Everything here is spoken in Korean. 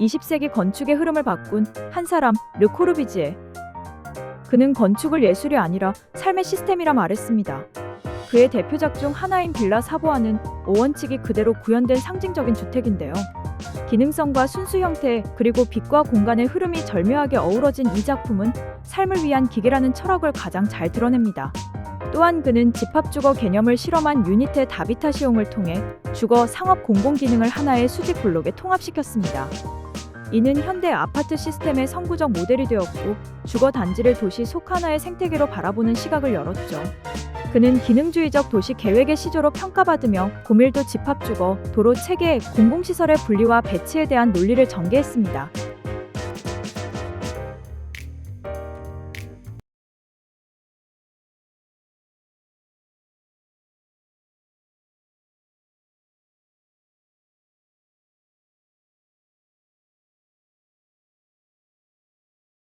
20세기 건축의 흐름을 바꾼 한 사람, 르 코르비지에. 그는 건축을 예술이 아니라 삶의 시스템이라 말했습니다. 그의 대표작 중 하나인 빌라 사보아는 오원칙이 그대로 구현된 상징적인 주택인데요. 기능성과 순수 형태 그리고 빛과 공간의 흐름이 절묘하게 어우러진 이 작품은 삶을 위한 기계라는 철학을 가장 잘 드러냅니다. 또한 그는 집합주거 개념을 실험한 유니테 다비타시옹을 통해 주거 상업 공공 기능을 하나의 수직 블록에 통합시켰습니다. 이는 현대 아파트 시스템의 선구적 모델이 되었고 주거 단지를 도시 속 하나의 생태계로 바라보는 시각을 열었죠. 그는 기능주의적 도시 계획의 시조로 평가받으며 고밀도 집합주거, 도로 체계, 공공시설의 분리와 배치에 대한 논리를 전개했습니다.